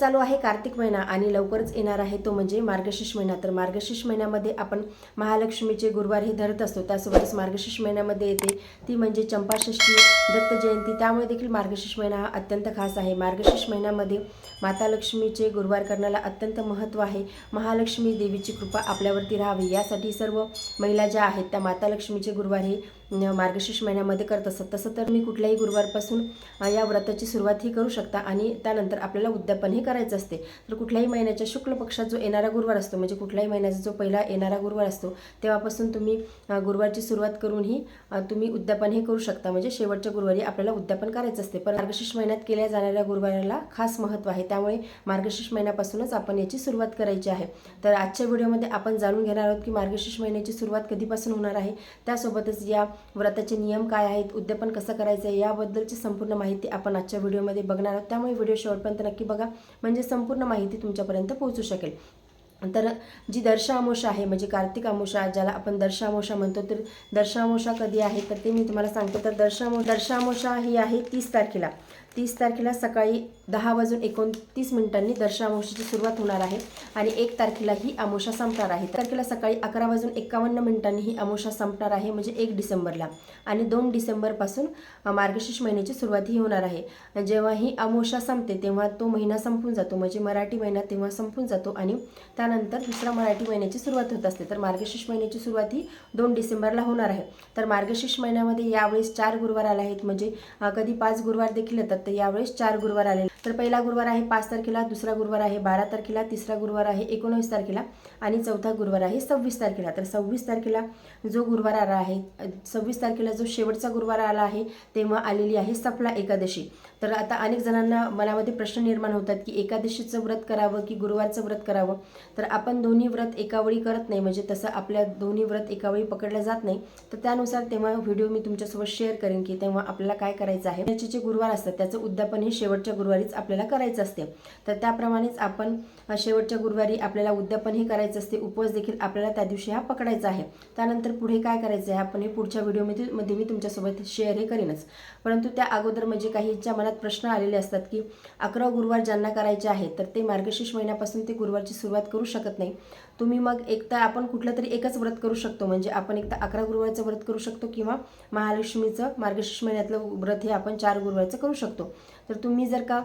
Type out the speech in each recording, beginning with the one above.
चालू आहे कार्तिक महिना आणि लवकरच येणार आहे तो म्हणजे मार्गशीर्ष महिना. तर मार्गशीर्ष महिन्यामध्ये आपण महालक्ष्मीचे गुरुवार हे धरत असतो. त्यासोबतच मार्गशीर्ष महिन्यामध्ये येते ती म्हणजे चंपाषष्ठी दत्त जयंती. त्यामुळे देखील मार्गशीर्ष महिना हा अत्यंत खास आहे. मार्गशीर्ष महिन्यामध्ये माता लक्ष्मीचे गुरुवार करण्याला अत्यंत महत्त्व आहे. महालक्ष्मी देवीची कृपा आपल्यावरती राहावी. यासाठी सर्व महिला ज्या आहेत त्या माता लक्ष्मीचे गुरुवार हे मार्गशीर्ष महिन्यामध्ये करत असतात तसं तर मी कुठल्याही गुरुवारपासून या व्रताची सुरुवात ही करू शकता आणि त्यानंतर आपल्याला उद्यापन हे करायचं असते. तर कुठल्याही महिन्याच्या शुक्ल पक्षात जो येणारा गुरुवार असतो म्हणजे कुठल्याही महिन्याचा जो पहिला येणारा गुरुवार असतो तेव्हापासून तुम्ही गुरुवारची सुरुवात करूनही तुम्ही उद्यापन हे करू शकता. म्हणजे शेवटच्या गुरुवारी आपल्याला उद्यापन करायचं असते. पण मार्गशीर्ष महिन्यात केल्या जाणाऱ्या गुरुवाराला खास महत्त्व आहे. त्यामुळे मार्गशीर्ष महिन्यापासूनच आपण याची सुरुवात करायची आहे. तर आजच्या व्हिडिओमध्ये आपण जाणून घेणार आहोत की मार्गशीर्ष महिन्याची सुरुवात कधीपासून होणार आहे. त्यासोबतच या व्रताचे नियम काय आहेत उद्यापन कसं करायचं आहे याबद्दलची संपूर्ण माहिती आपण आजच्या व्हिडिओमध्ये बघणार आहोत. त्यामुळे व्हिडिओ शेवटपर्यंत नक्की बघा. म्हणजे संपूर्ण माहिती तुमच्यापर्यंत पोहोचू शकेल. तर जी दर्शामोषा आहे म्हणजे कार्तिक अमोषा ज्याला आपण दर्शामोषा म्हणतो तर दर्शामोषा कधी आहे तर ते मी तुम्हाला सांगते. तर दर्शामो दर्शामोषा ही आहे तीस तारखेला. तीस तारखेला सकाळी दहा वाजून एकोणतीस मिनिटांनी दर्शा अमावस्येची सुरुवात होणार आहे आणि एक तारखेला ही अमोशा संपणार आहे. तारखेला सकाळी अकरा वाजून एकावन्न मिनिटांनी ही अमावस्या संपणार आहे म्हणजे एक डिसेंबरला. आणि दोन डिसेंबरपासून मार्गशीर्ष महिन्याची सुरुवात ही होणार आहे. जेव्हा ही अमोशा संपते तेव्हा तो महिना संपून जातो म्हणजे मराठी महिना तेव्हा संपून जातो आणि त्यानंतर दुसरा मराठी महिन्याची सुरुवात होत असते. तर मार्गशीर्ष महिन्याची सुरुवात ही दोन डिसेंबरला होणार आहे. तर मार्गशीर्ष महिन्यामध्ये यावेळेस चार गुरुवार आले आहेत म्हणजे कधी पाच गुरुवार देखील येतात तर यावेळेस चार गुरुवार आले तर पहिला गुरुवार आहे पाच तारखेला दुसरा गुरुवार आहे बारा तारखेला तिसरा गुरुवार आहे एकोणवीस तारखेला आणि चौथा गुरुवार आहे सव्वीस तारखेला. तर सव्वीस तारखेला जो गुरुवार आला आहे सव्वीस तारखेला जो शेवटचा गुरुवार आला आहे तेव्हा आलेली आहे सफला एकादशी. तर आता अनेक जणांना मनामध्ये प्रश्न निर्माण होतात की एकादशीचं व्रत करावं की गुरुवारचं व्रत करावं? तर आपण दोन्ही व्रत एकावेळी करत नाही म्हणजे तसं आपल्या दोन्ही व्रत एकावेळी पकडलं जात नाही. तर त्यानुसार तेव्हा व्हिडिओ मी तुमच्यासोबत शेअर करेन की तेव्हा आपल्याला काय करायचं आहे. त्याचे जे गुरुवार असतात त्याचं उद्यापन हे शेवटच्या गुरुवारीच आपल्याला करायचं असते. तर त्याप्रमाणेच आपण शेवटच्या गुरुवारी आपल्याला उद्यापन हे करायचं असते. उपवास देखील आपल्याला त्या दिवशी हा पकडायचा आहे. त्यानंतर पुढे काय करायचं आहे आपण हे पुढच्या व्हिडिओमध्ये मध्ये मी तुमच्यासोबत शेअर हे करेनच. परंतु त्या अगोदर म्हणजे काहीच्या मनात प्रश्न आलेले असतात की अकरा गुरुवार ज्यांना करायचे आहेत तर ते मार्गशीर्ष महिन्यापासून ते गुरुवारची सुरुवात करू शकत नाही. तुम्ही मग एक तर आपण कुठलं तरी एकच व्रत करू शकतो. म्हणजे आपण एक तर अकरा गुरुवारचं व्रत करू शकतो किंवा महालक्ष्मीचं मार्गशीर्ष महिन्यातलं व्रत हे आपण चार गुरुवारचं करू शकतो. तर तुम्ही जर का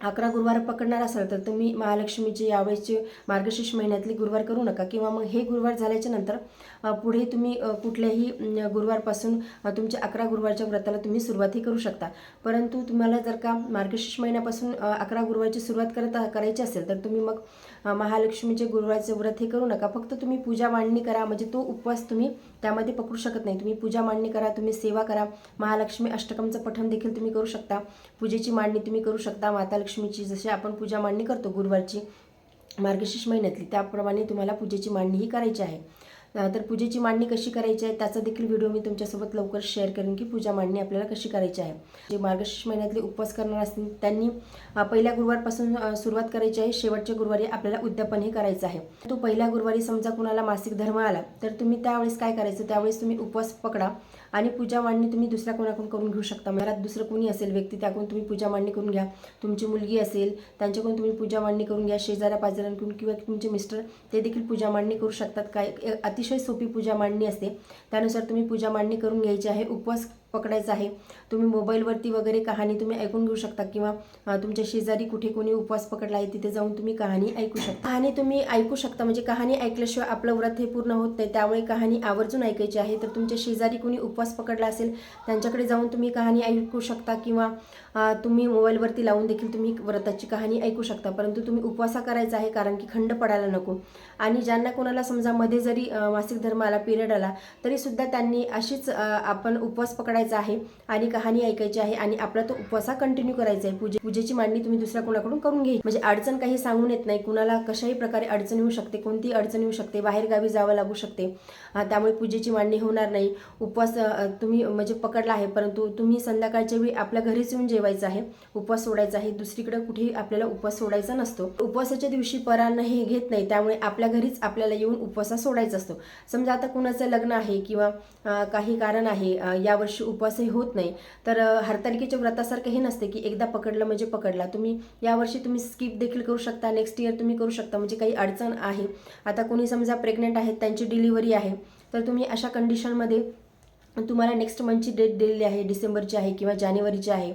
अकरा गुरुवार पकडणार असाल तर तुम्ही महालक्ष्मीचे यावेळेसचे मार्गशीर्ष महिन्यातले गुरुवार करू नका किंवा मग हे गुरुवार झाल्याच्यानंतर पुढे तुम्ही कुठल्याही गुरुवारपासून तुमच्या अकरा गुरुवारच्या व्रताला तुम्ही सुरुवातही करू शकता. परंतु तुम्हाला जर का मार्गशीर्ष महिन्यापासून अकरा गुरुवारची सुरुवात करत करायची असेल तर तुम्ही मग महालक्ष्मीचे गुरुवारचे व्रत हे करू नका. फक्त तुम्ही पूजा मांडणी करा म्हणजे तो उपवास तुम्ही त्यामध्ये पकडू शकत नाही. तुम्ही पूजा मांडणी करा तुम्ही सेवा करा. महालक्ष्मी अष्टकमचं पठण देखील तुम्ही करू शकता. पूजेची मांडणी तुम्ही करू शकता. माता लक्ष्मीची जशी आपण पूजा मांडणी करतो गुरुवारची मार्गशीर्ष महिन्यातली त्याप्रमाणे तुम्हाला पूजेची मांडणी ही करायची आहे. तर पूजेची मांडणी कशी करायची आहे त्याचा देखील व्हिडिओ मी तुमच्यासोबत लवकर शेअर करेन की पूजा मांडणी आपल्याला कशी करायची आहे. जे मार्गशीर्ष महिन्यातले उपवास करणार असतील त्यांनी पहिल्या गुरुवारपासून सुरुवात करायची आहे. शेवटच्या गुरुवारी आपल्याला उद्यापन हे करायचं आहे. तो पहिल्या गुरुवारी समजा कुणाला मासिक धर्म आला तर तुम्ही त्यावेळेस काय करायचं? त्यावेळेस तुम्ही उपवास पकडा. आणि पूजा मांडणी तुम्ही दुसऱ्या कोणाकडून करून घेऊ शकता. घरात दुसरं कोणी असेल व्यक्ती त्याकडून तुम्ही पूजा मांडणी करून घ्या. तुमची मुलगी असेल त्यांच्याकडून तुम्ही पूजा मांडणी करून घ्या. शेजाऱ्या पाजाऱ्यांकडून किंवा तुमचे मिस्टर ते देखील पूजा मांडणी करू शकतात. काय ए- अतिशय सोपी पूजा मांडणी असते. त्यानुसार तुम्ही पूजा मांडणी करून घ्यायची आहे. उपवास पकडायचं आहे. तुम्ही मोबाईलवरती वगैरे कहाणी तुम्ही ऐकून घेऊ शकता किंवा तुमच्या शेजारी कुठे कोणी उपवास पकडला आहे तिथे जाऊन तुम्ही कहाणी ऐकू शकता. कहाणी तुम्ही ऐकू शकता म्हणजे कहाणी ऐकल्याशिवाय आपलं व्रत हे पूर्ण होत नाही. त्यामुळे कहाणी आवर्जून ऐकायची आहे. तर तुमच्या शेजारी कोणी उपवास पकडला असेल त्यांच्याकडे जाऊन तुम्ही कहाणी ऐकू शकता किंवा तुम्ही मोबाईलवरती लावून देखील तुम्ही व्रताची कहाणी ऐकू शकता. परंतु तुम्ही उपवासा करायचा आहे कारण की खंड पडायला नको. आणि ज्यांना कोणाला समजा मध्ये जरी मासिक धर्म आला पिरियड आला तरीसुद्धा त्यांनी अशीच आपण उपवास करायचा आहे आणि कहाणी ऐकायची आहे आणि आपला तो उपवासा कंटिन्यू करायचा आहे. पूजे पूजेची मांडणी तुम्ही दुसऱ्या कोणाकडून करून घ्यायची? म्हणजे अडचण काही सांगून येत नाही. कुणाला कशाही प्रकारे अडचण येऊ शकते कोणती अडचण येऊ शकते बाहेर गावी जावं लागू शकते. त्यामुळे पूजेची मांडणी होणार नाही. उपवास तुम्ही म्हणजे पकडला आहे परंतु तुम्ही संध्याकाळच्या वेळी आपल्या घरीच येऊन जेवायचं आहे. उपवास सोडायचा आहे. दुसरीकडे कुठेही आपल्याला उपवास सोडायचा नसतो. उपवासाच्या दिवशी परान्न हे घेत नाही. त्यामुळे आपल्या घरीच आपल्याला येऊन उपवासा सोडायचा असतो. समजा आता कुणाचं लग्न आहे किंवा काही कारण आहे यावर्षी उपवासही होत नाही. तर हरतालिकेच्या व्रतासारखं हे नसते की एकदा पकडलं म्हणजे पकडला. तुम्ही यावर्षी तुम्ही स्किप देखील करू शकता. नेक्स्ट इयर तुम्ही करू शकता. म्हणजे काही अडचण आहे. आता कोणी समजा प्रेग्नेंट आहेत त्यांची डिलिव्हरी आहे. तर तुम्ही अशा कंडिशनमध्ये तुम्हाला नेक्स्ट मंथची डेट दिलेली आहे डिसेंबरची आहे किंवा जानेवारीची आहे.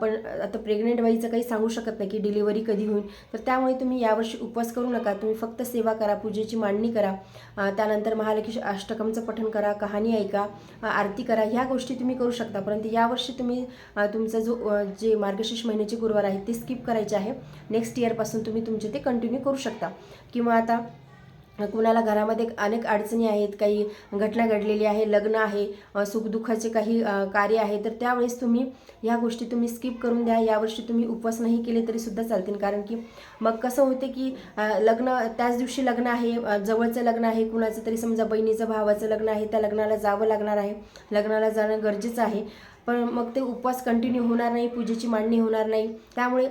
पण आता प्रेग्नेंट बाईचं काही सांगू शकत नाही की डिलिव्हरी कधी होईल. तर त्यामुळे तुम्ही यावर्षी उपवास करू नका. तुम्ही फक्त सेवा करा पूजेची मांडणी करा. त्यानंतर महालक्ष्मी अष्टकमचं पठण करा कहाणी ऐका आरती करा. ह्या गोष्टी तुम्ही करू शकता. परंतु यावर्षी तुम्ही तुमचा जो जे मार्गशीर्ष महिन्याचे गुरुवार आहे ते स्किप करायचे आहे. नेक्स्ट इयरपासून तुम्ही तुमचे ते कंटिन्यू करू शकता. किंवा आता कुणाला घरामध्ये अनेक अडचणी आहेत काही घटना घडलेली आहे लग्न आहे सुखदुःखाचे काही कार्य आहे तर त्यावेळेस तुम्ही ह्या गोष्टी तुम्ही स्किप करून द्या. यावर्षी तुम्ही उपवास नाही केले तरी सुद्धा चालतील. कारण की मग कसं होते की लग्न त्याच दिवशी लग्न आहे जवळचं लग्न आहे कुणाचं तरी समजा बहिणीचं भावाचं लग्न आहे त्या लग्नाला जावं लागणार आहे. लग्नाला जाणं गरजेचं आहे. पण मग ते उपवास कंटिन्यू होणार नाही पूजेची मांडणी होणार नाही. त्यामुळे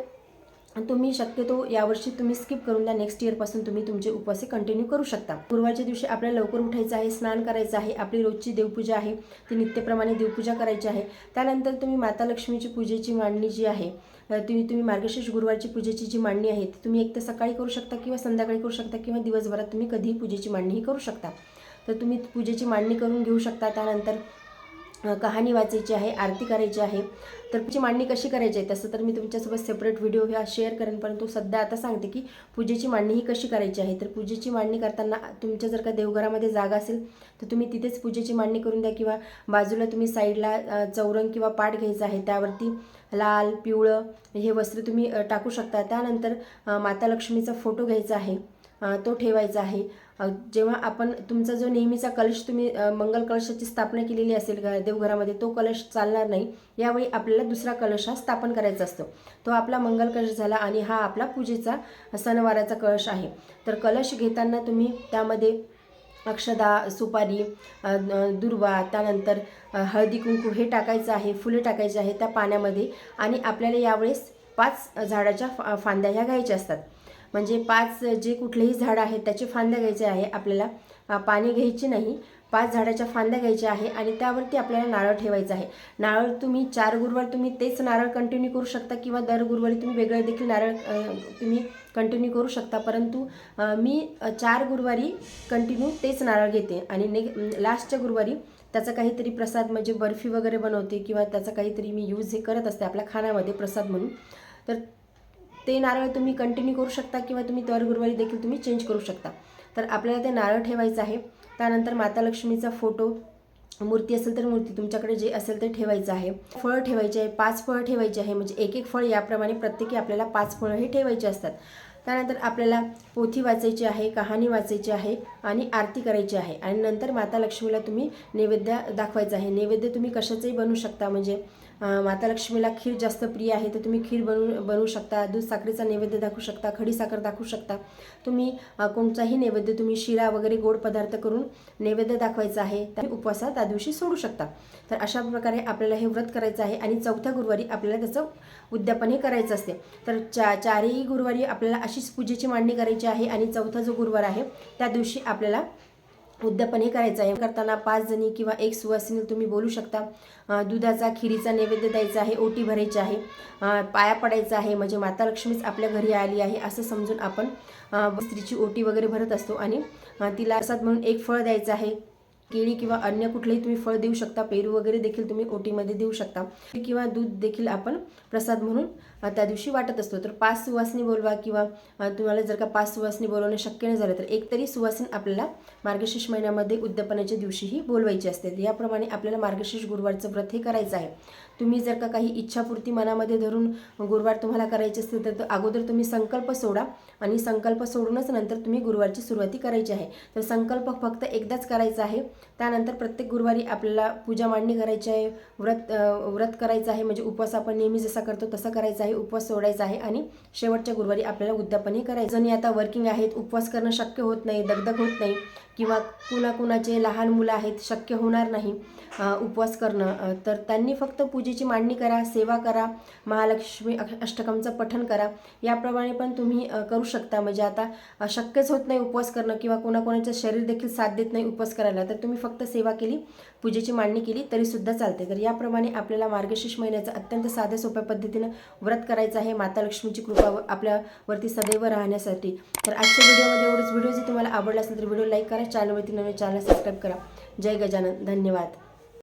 तुम्ही शक्यतो यावर्षी तुम्ही स्किप करून द्या. नेक्स्ट इयरपासून तुम्ही तुमचे उपवास कंटिन्यू करू शकता. गुरुवारच्या दिवशी आपल्याला लवकर उठायचं आहे स्नान करायचं आहे. आपली रोजची देवपूजा आहे. ती नित्यप्रमाणे देवपूजा करायची आहे. त्यानंतर तुम्ही माता लक्ष्मीची पूजेची मांडणी जी आहे तुम्ही तुम्ही मार्गशीर्ष गुरुवारची पूजेची जी मांडणी आहे ती तुम्ही एक तर सकाळी करू शकता किंवा संध्याकाळी करू शकता किंवा दिवसभरात तुम्ही कधीही पूजेची मांडणीही करू शकता. तर तुम्ही पूजेची मांडणी करून घेऊ शकता. त्यानंतर कहाणी वाचायची आहे आरती करायची आहे. तर पूजेची मांडणी कशी करायची आहे? तसं तर मी तुमच्यासोबत सेपरेट व्हिडिओ ह्या शेअर करेन परंतु सध्या आता सांगते की पूजेची मांडणी ही कशी करायची आहे? तर पूजेची मांडणी करताना तुमच्या जर का देवघरामध्ये जागा असेल तर तुम्ही तिथेच पूजेची मांडणी करून द्या किंवा बाजूला तुम्ही साईडला चौरंग किंवा पाट घ्यायचा आहे त्यावरती लाल पिवळं हे वस्त्र तुम्ही टाकू शकता. त्यानंतर माता लक्ष्मीचा फोटो घ्यायचा आहे. तो ठेवायचा आहे. जेव्हा आपण तुमचा जो नेहमीचा कलश तुम्ही मंगल कलशाची स्थापना केलेली असेल घ देवघरामध्ये तो कलश चालणार नाही. यावेळी आपल्याला दुसरा कलश हा स्थापन करायचा असतो. तो आपला मंगल कलश झाला आणि हा आपला पूजेचा सणवाराचा कलश आहे. तर कलश घेताना तुम्ही त्यामध्ये अक्षदा सुपारी दुर्वा त्यानंतर हळदी कुंकू हे टाकायचं आहे फुले टाकायची आहे त्या पाण्यामध्ये आणि आपल्याला यावेळेस पाच झाडाच्या फा फांद्या ह्या घ्यायच्या असतात. म्हणजे पाच जे कुठलेही झाड आहेत त्याचे फांद्या घ्यायचे आहे आपल्याला पाणी घ्यायचे नाही. पाच झाडाच्या फांद्या घ्यायच्या आहे आणि त्यावरती आपल्याला नारळ ठेवायचं आहे. नारळ तुम्ही चार गुरुवार तुम्ही तेच नारळ कंटिन्यू करू शकता किंवा दर गुरुवारी तुम्ही वेगळे देखील नारळ तुम्ही कंटिन्यू करू शकता. परंतु मी चार गुरुवारी कंटिन्यू तेच नारळ घेते आणि ने लास्टच्या गुरुवारी त्याचा काहीतरी प्रसाद म्हणजे बर्फी वगैरे बनवते किंवा त्याचा काहीतरी मी यूज हे करत असते आपल्या खाण्यामध्ये प्रसाद म्हणून. तर ते नारळ तुम्ही कंटिन्यू करू शकता किंवा तुम्ही दर गुरुवारी देखील तुम्ही चेंज करू शकता. तर आपल्याला ते नारळ ठेवायचं आहे. त्यानंतर माता लक्ष्मीचा फोटो मूर्ती असेल तर मूर्ती तुमच्याकडे जे असेल ते ठेवायचं आहे. फळं ठेवायचे आहे पाच फळं ठेवायचे आहे. म्हणजे एक एक फळ याप्रमाणे प्रत्येकी आपल्याला पाच फळं हे ठेवायचे असतात. त्यानंतर आपल्याला पोथी वाचायची आहे कहाणी वाचायची आहे आणि आरती करायची आहे. आणि नंतर माता लक्ष्मीला तुम्ही नैवेद्य दाखवायचं आहे. नैवेद्य तुम्ही कशाचंही बनवू शकता. म्हणजे माता लक्ष्मीला खीर जास्त प्रिय आहे तर तुम्ही खीर बनवू बनवू शकता दूध साखरेचा नैवेद्य दाखवू शकता खडी साखर दाखवू शकता. तुम्ही कोणताही नैवेद्य तुम्ही शिरा वगैरे गोड पदार्थ करून नैवेद्य दाखवायचा आहे त्या उपवासात त्या दिवशी सोडू शकता. तर अशा प्रकारे आपल्याला हे व्रत करायचं आहे आणि चौथ्या गुरुवारी आपल्याला त्याचं उद्यापन हे करायचं असते. तर चा चारही गुरुवारी आपल्याला अशीच पूजेची मांडणी करायची आहे आणि चौथा जो गुरुवार आहे त्या दिवशी आपल्याला उद्यापन हे करायचं आहे. करताना पाच जणी किंवा एक सुवासिनी तुम्ही बोलू शकता. दुधाचा खिरीचा नैवेद्य द्यायचा आहे ओटी भरायची आहे. पाया पडायचा आहे म्हणजे माता लक्ष्मीच आपल्या घरी आली आहे असं समजून आपण स्त्रीची ओटी वगैरे भरत असतो. आणि तिला प्रसाद म्हणून एक फळ द्यायचं आहे. केळी किंवा अन्य कुठलेही तुम्ही फळ देऊ शकता. पेरू वगैरे देखील तुम्ही ओटीमध्ये देऊ शकता. किंवा दूध देखील आपण प्रसाद म्हणून त्या दिवशी वाटत असतो. तर पाच सुवासनी बोलवा किंवा तुम्हाला जर का पाच सुवासनी बोलवणं शक्य नाही झालं तर एक तरी सुवासन आपल्याला मार्गशीर्ष महिन्यामध्ये उद्यापनाच्या दिवशीही बोलवायची असते. याप्रमाणे आपल्याला मार्गशीर्ष गुरुवारचं व्रत हे करायचं आहे. तुम्ही जर का काही इच्छापूर्ती मनामध्ये धरून गुरुवार तुम्हाला करायची असतील तर अगोदर तुम्ही संकल्प सोडा. आणि संकल्प सोडूनच नंतर तुम्ही गुरुवारची सुरुवाती करायची आहे. तर संकल्प फक्त एकदाच करायचा आहे. त्यानंतर प्रत्येक गुरुवारी आपल्याला पूजा मांडणी करायची आहे व्रत व्रत करायचं आहे म्हणजे उपवास आपण नेहमी जसा करतो तसा करायचा आहे उपवास सोडायचा आहे आणि शेवटच्या गुरुवारी आपल्याला उद्यापनही करायचं जणी आता वर्किंग आहेत उपवास करणं शक्य होत नाही दगदग होत नाही किंवा कुणाकुणाचे लहान मुलं आहेत शक्य होणार नाही उपवास करणं. तर त्यांनी फक्त पूजेची मांडणी करा सेवा करा महालक्ष्मी अष्टकमचं पठण करा. याप्रमाणे पण तुम्ही करू शकता. म्हणजे आता शक्यच होत नाही उपवास करणं किंवा कोणाकोणाचं शरीर देखील साथ देत नाही उपवास करायला. तर तुम्ही फक्त सेवा केली पूजेची मांडणी केली तरीसुद्धा चालते. तर याप्रमाणे आपल्याला मार्गशीर्ष महिन्याचं अत्यंत साध्या सोप्या पद्धतीनं व्रत करायचं आहे. माता लक्ष्मीची कृपा व- आपल्यावरती सदैव राहण्यासाठी. तर आजच्या व्हिडिओमध्ये एवढंच. व्हिडिओ जर तुम्हाला आवडला असेल तर व्हिडिओ लाईक करा. चॅनलवरती नवीन चॅनल सबस्क्राईब करा. जय गजानन. धन्यवाद.